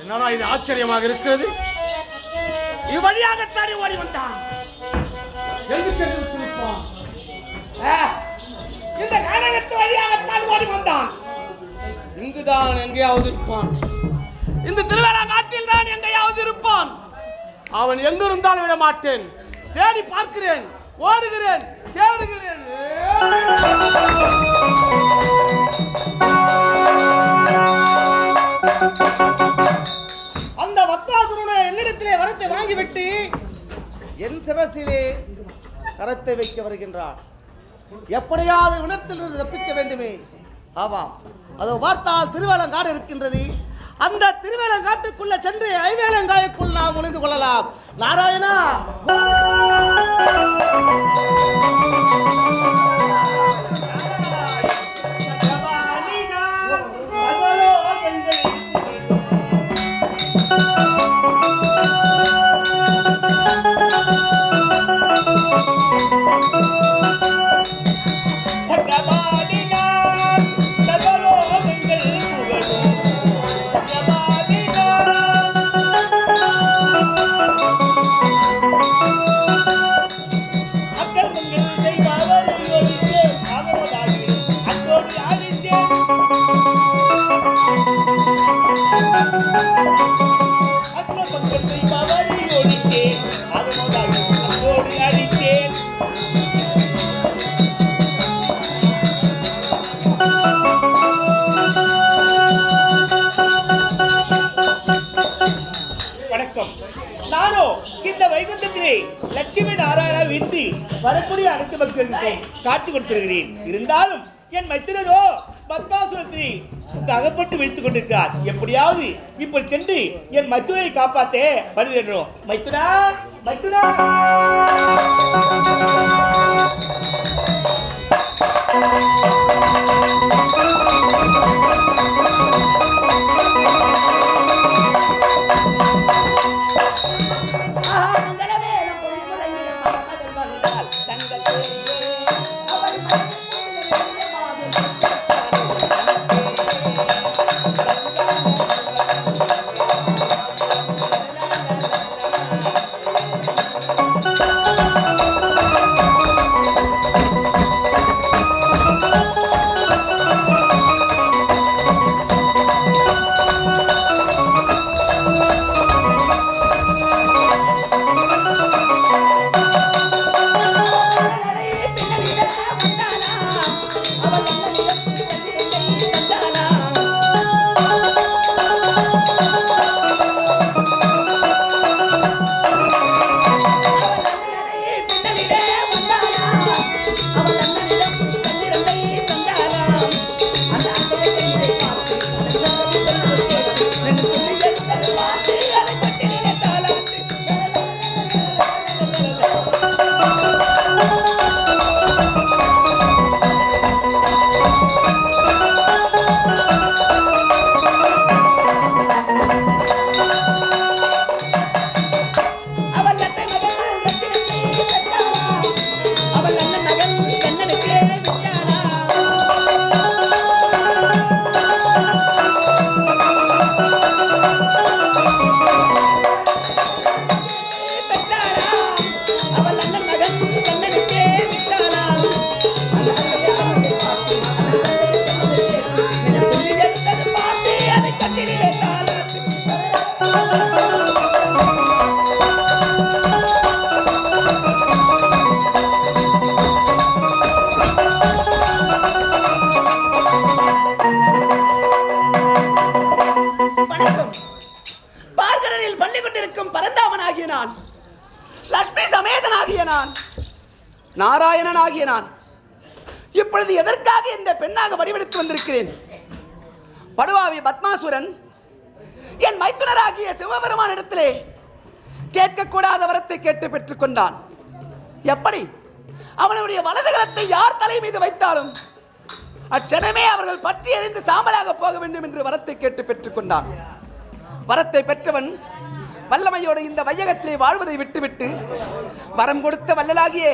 என்னடா இது ஆச்சரியமாக இருக்கிறது? இவ்வழியாகத்தானே ஓடி வந்தான். எங்கு சென்று இந்த நாடகத்து வழியாகத்தான் ஓடி வந்தான். இங்குதான் எங்கேயாவது இருப்பான். இந்த திருவேளா காட்டில் தான் எங்கேயாவது இருப்பான். அவன் எங்கு இருந்தாலும் விட மாட்டேன் தேடி பார்க்கிறேன் ஓடுகிறேன் தேடுகிறேன். அந்த வத்வாசுரனுடைய என்னிடத்திலே வரத்தை வாங்கிவிட்டு என் சிரசிலே கரத்தை வைக்க வருகின்றான். எப்படியாவது வினத்திலிருந்து தப்பிக்க வேண்டுமே. ஆமாம். அதோ பார்த்தால் திருவேலங்காடு இருக்கின்றது. அந்த திருவேலங்காட்டுக்குள்ள சென்று ஐவேலங்காய்க்குள் நாம் ஒளிந்து கொள்ளலாம். நாராயணா! காட்சி கொடுத்திருக்கிறேன். இருந்தாலும் என் மைத்திரரோ பத்மாசுரத்தை அகப்பட்டு வைத்துக் கொண்டிருக்கிறார். எப்படியாவது இப்படி சென்று என் மைத்துரை காப்பாத்தே வருகிறோம் மைத்துரா மைத்துரா. இப்பொழுது எதற்காக இந்த பெண்ணாக வடிவெடுத்து வந்திருக்கிறேன்? படுவாவி பத்மாசுரன் என் மைத்துனராகிய சிவபெருமான் இடத்திலே கேட்கக்கூடாத வரத்தை கேட்டு பெற்றுக்கொண்டான். எப்படி? அவனுடைய வலதுகரத்தை யார் தலை மீது வைத்தாலும் அச்சனமே அவர்கள் பற்றி எறிந்து சாம்பலாக போக வேண்டும் என்று வரத்தை கேட்டு பெற்றுக்கொண்டான். வரத்தை பெற்றவன் வல்லமையோடு இந்த வையகத்திலே வாழ்வதை விட்டுவிட்டு வரம் கொடுத்த வல்லலாகியே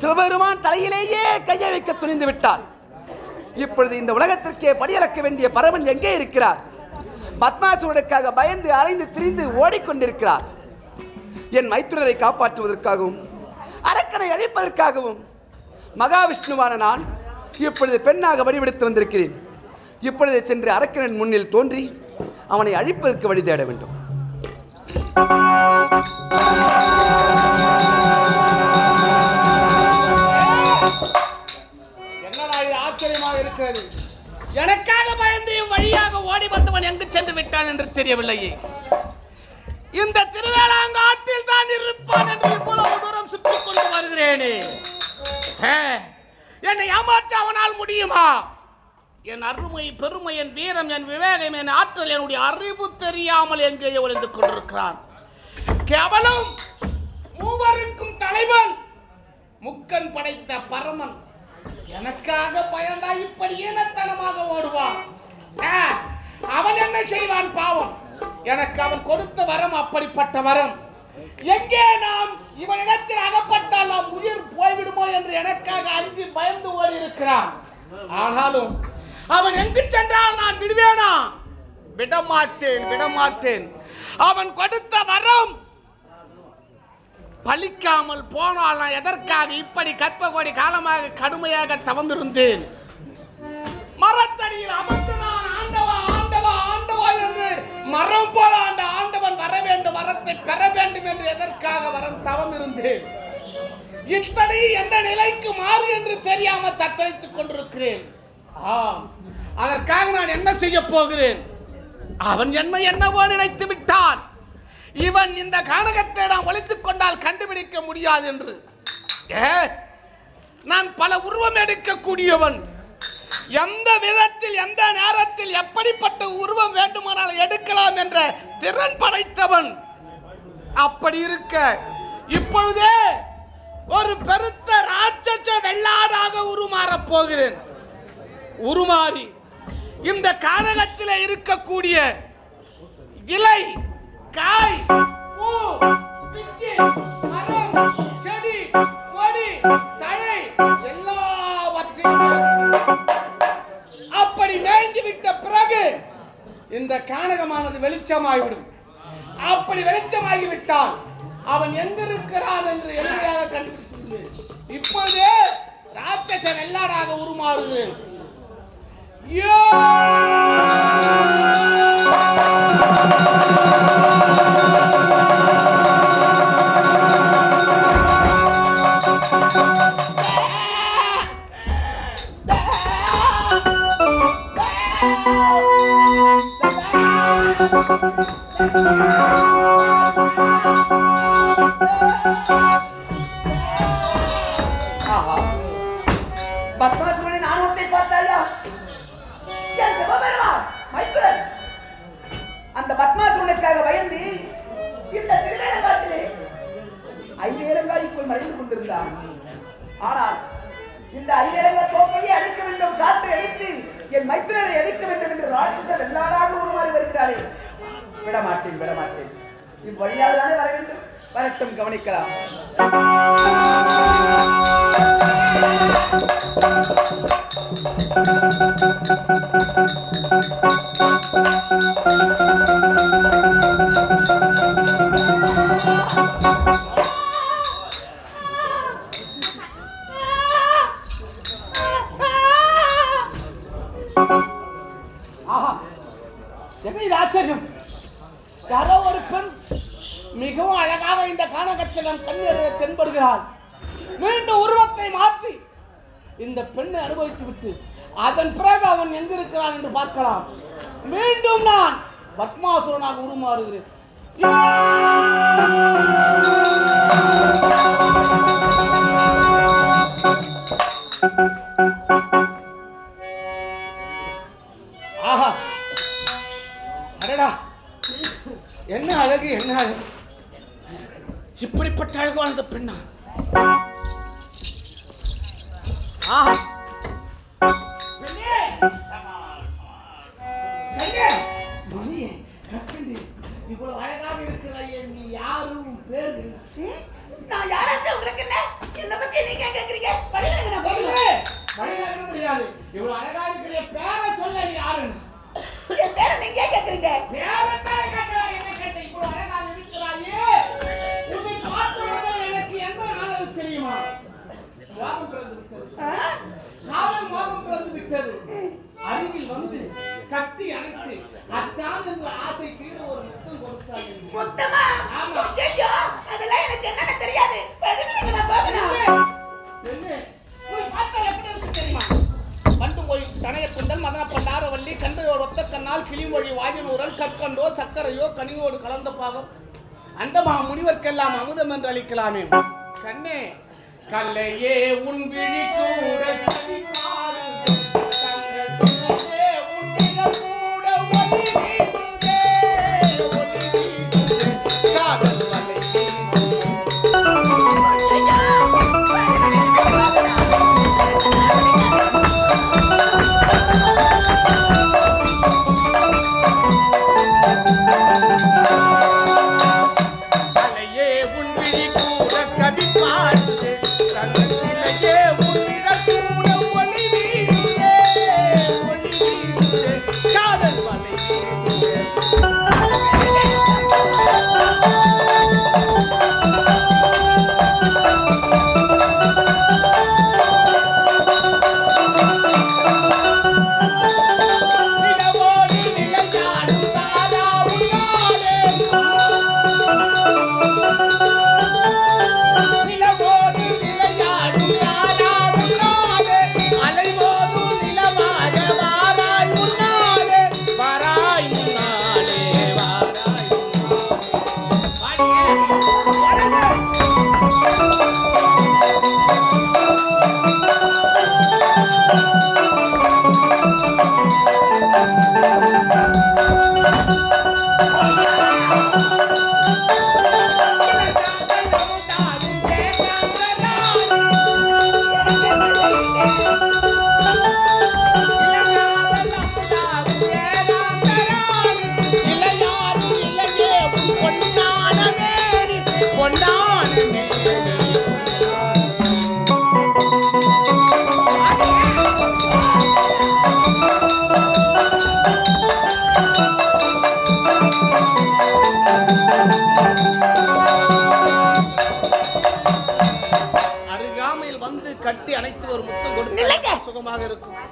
சிவபெருமான் தலையிலேயே கையை வைக்க துணிந்து விட்டார். இப்பொழுது இந்த உலகத்திற்கே படியளக்க வேண்டிய பரமன் எங்கே இருக்கிறார்? பத்மாசுரனுக்காக பயந்து அலைந்து திரிந்து ஓடிக்கொண்டிருக்கிறார். என் மைத்துனரை காப்பாற்றுவதற்காகவும் அரக்கனை அழிப்பதற்காகவும் மகாவிஷ்ணுவான நான் இப்பொழுது பெண்ணாக வடிவெடுத்து வந்திருக்கிறேன். இப்பொழுது சென்று அரக்கனின் முன்னில் தோன்றி அவனை அழிப்பதற்கு வழி தேட வேண்டும். அவன் எங்கு சென்று விட்டான் என்று தெரியவில்லையே. இந்த திருவேளாங்காட்டில் தான் இருப்பான் என்று இவ்வளவு தூரம் சுற்றிக் கொண்டு வருகிறேனே. என்னை ஏமாற்ற அவனால் முடியுமா? என் அருமை பெருமை என் வீரம் என் விவேகம் என் ஆற்றல் என்னுடைய அறிவு தெரியாமல் எங்கேயோ ஒளிந்து கொண்டிருக்கிறான்? கேவலம் மூவருக்கும் தலைவன் முக்கன் படைத்த பரமன். எனக்காக பயந்தா இப்படி ஏனத்தனமாக ஓடுவான்? அவன் என்ன செய்வான் பாவம்? எனக்கு அவன் கொடுத்த வரம் அப்படிப்பட்ட வரம். எங்கே நாம் இவனிடத்தில் அகப்பட்டால் நாம் உயிர் போய்விடுமோ என்று எனக்காக அஞ்சு பயந்து ஓடி இருக்கிறான் ஆனாலும் அவன் எங்கு சென்றால் நான் விடுவேனா? விடமாட்டேன் விடமாட்டேன். அவன் கொடுத்த வரம் பலிக்காமல் போனால் நான் எதற்காக இப்படி கற்ப கோடி காலமாக கடுமையாக தவம் இருந்தேன் மரத்தடியில் அமர்ந்து மரம் போல ஆண்ட ஆண்டவன் வர வேண்டும் வரத்தை பெற வேண்டும் என்று எதற்காக வரம் தவம் இருந்தேன்? இத்தனை எந்த நிலைக்கு மாறு என்று தெரியாமல் தத்தளித்துக் கொண்டிருக்கிறேன். ஆம். அதற்காக நான் என்ன செய்ய போகிறேன்? அவன் என்ன என்னவோ நினைத்து விட்டான். இவன் இந்த கானகத்தை நாம் ஒழித்துக் கொண்டால் கண்டுபிடிக்க முடியாது என்று. ஏ நான் பல உருவம் எடுக்கக்கூடியவன். எந்த விதத்தில் எந்த நேரத்தில் எப்படிப்பட்ட உருவம் வேண்டுமானால் எடுக்கலாம் என்ற திறன் படைத்தவன் அப்படி இருக்க. இப்பொழுதே ஒரு பெருத்த ராட்சச வெள்ளாடாக உருமாறப் போகிறேன். உருமாறி இந்த கானகத்தில் இருக்கக்கூடிய இலை காய் பூ பிச்சி மரம் இந்த கானகமானது வெளிச்சமாகிவிடும் அப்படி வெளிச்சமாகிவிட்டால் அவன் எங்கிருக்கிறான் என்று எளிமையாக கண்டுபிடித்து இப்போது ராட்சசன் எல்லாடாக உருமாறுது. யோ! ஆஹா. பத்மாசுரனின் ஆர்வத்தை பார்த்தாயா? என் சிவபெருமான் மைத்துரன் அந்த பத்மாசுரனுக்காக பயந்து இந்த திருவேலங்காட்டிலே ஐவேலங்காடிக்குள் மறைந்து கொண்டிருந்தான். ஆனால் இந்த ஐவேலங்க கோப்பையை அழிக்க வேண்டும் காற்றை அழித்து என் மைத்துனரை அழிக்க வேண்டும் என்று ராட்சசர் எல்லாராக உருமாறி வருகிறாரே விடமாட்டேன் விடமாட்டேன் இவ்வழியாக தானே வர வேண்டும் வரட்டும் கவனிக்கலாம் Thank you. அழகாக நம் தென்படுகிறாள். மீண்டும் உருவத்தை மாற்றி இந்த பெண்ணை அனுபவித்து விட்டு அதன் பிறகு அவன் எங்கிருக்கிறான் என்று பார்க்கலாம். மீண்டும் நான் பத்மாசுரனாக உருமாறுகிறேன். ஆஹா. அடடா. என்ன அழகு என்ன அழகு. இப்படிப்பட்ட அழகு வாழ்ந்த பெண்ணா? ஆஹா. ஆமா. ஐயோ அதெல்லாம் எனக்கு என்னன்னு தெரியாது. வழிவிடுங்க நான் போகணும். கற்கண்டோ சர்க்கரையோ கனியோடு கலந்த பாகம். அண்டமா முனிவர்க்கெல்லாம் அமுதம் என்று அளிக்கலாமே. கண்ணே கல்லையே உன் விழி கூட.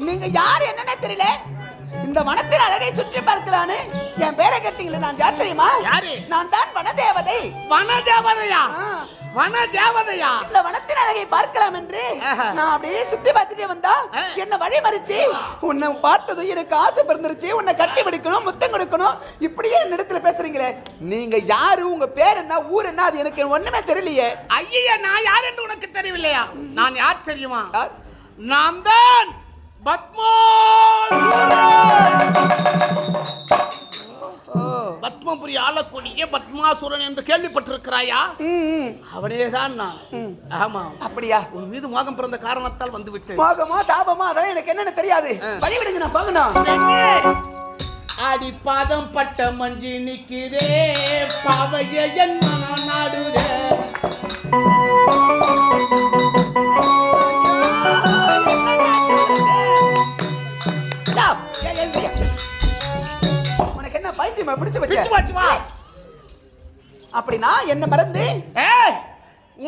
நீங்க யார் என்னன்னே தெரியல. இந்த வனத்தின் அழகை சுற்றி பார்க்கலான்னு என் பேரை கேட்டீங்களே நான் யார் தெரியுமா? நான் தான் வனதேவதை. வன தேவதையா ஆ. வன தேவதையா இந்த வனத்தின் அழகை பார்க்கலாம் என்று. நான் அப்படியே சுத்தி பார்த்துட்டே வந்தா. என்ன வழி மறிச்சு உன்னை பார்த்ததும் எனக்கு ஆசை பிறந்துருச்சு உன்னை கட்டி பிடிக்கணும் முத்தம் கொடுக்கணும். இப்படியே என்னிடத்துல பேசுறீங்களே. நீங்க யாரு உங்க பேர் என்ன ஊர் என்ன அது எனக்கு ஒண்ணுமே தெரியலையே. ஐயா நான் யார் என்று உனக்கு தெரியவில்லையா? நான் யார் தெரியுமா? நான் தான். பத்மா. பத்மபுரி ஆளக்கூடிய பத்மாசுரன் என்று கேள்விப்பட்டிருக்கிறாயா. அவனே தான் நான். ஆமா அப்படியா உன் மீது மோகம் பிறந்த காரணத்தால் வந்து விட்டேன் மோகமா தாபமா அதெல்லாம் எனக்கு என்னன்னு தெரியாது ஆ. வழி விடுங்க நான் பார்க்கணும் பெண்ணே, அடி பாதம் பட்ட மஞ்சி நிக்குதே பாவைய என் மனம் நாடுதே பைத்தியமா பிடிச்சு பிச்சு வச்சு வா. அப்படின்னா என்ன மறந்து? ஏய்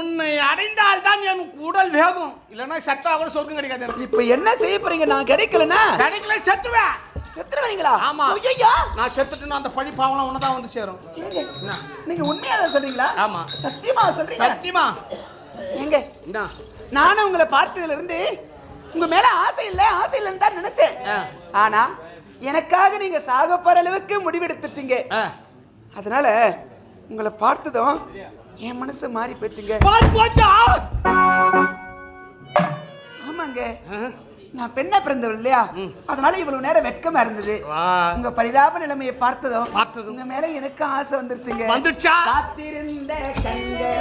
உன்னை அடைந்தால் தான் என் உடல் வேகும். இல்லைன்னா சத்தா கூட சொர்க்கம் கிடைக்காது. இப்ப என்ன செய்ய போறீங்க? நான் கிடைக்கலனா கிடைக்கல செத்துவேன் செத்துருவீங்களா? ஆமா. ஐயோ நான் செத்துட்டு அந்த பழி பாவம் உன்னை தான் வந்து சேரும்? நீங்க உண்மையா தான் சொல்றீங்களா? ஆமா. சத்தியமா சொல்றீங்க? சத்தியமா. எங்க நானும் உங்களை பார்த்ததுல இருந்து உங்க மேல ஆசை இல்ல ஆசை இல்லைன்னு தான் நினைச்சேன். ஆனா எனக்காக நீங்க சாக போற அளவுக்கு முடிவெடுத்துட்டீங்க. அதனால உங்களை பார்த்ததும் என் மனசு மாறி போச்சுங்க. ஆமாங்க. நான் பெண்ணா பிறந்தவள் இல்லையா? அதனால இவ்வளவு நேரம் வெட்கமா இருந்தது. உங்க பரிதாப நிலைமையை பார்த்ததும் பார்த்ததும். உங்க மேல எனக்கு ஆசை வந்துருச்சுங்க. வந்துடுச்சா? காத்திருந்த கண்களே.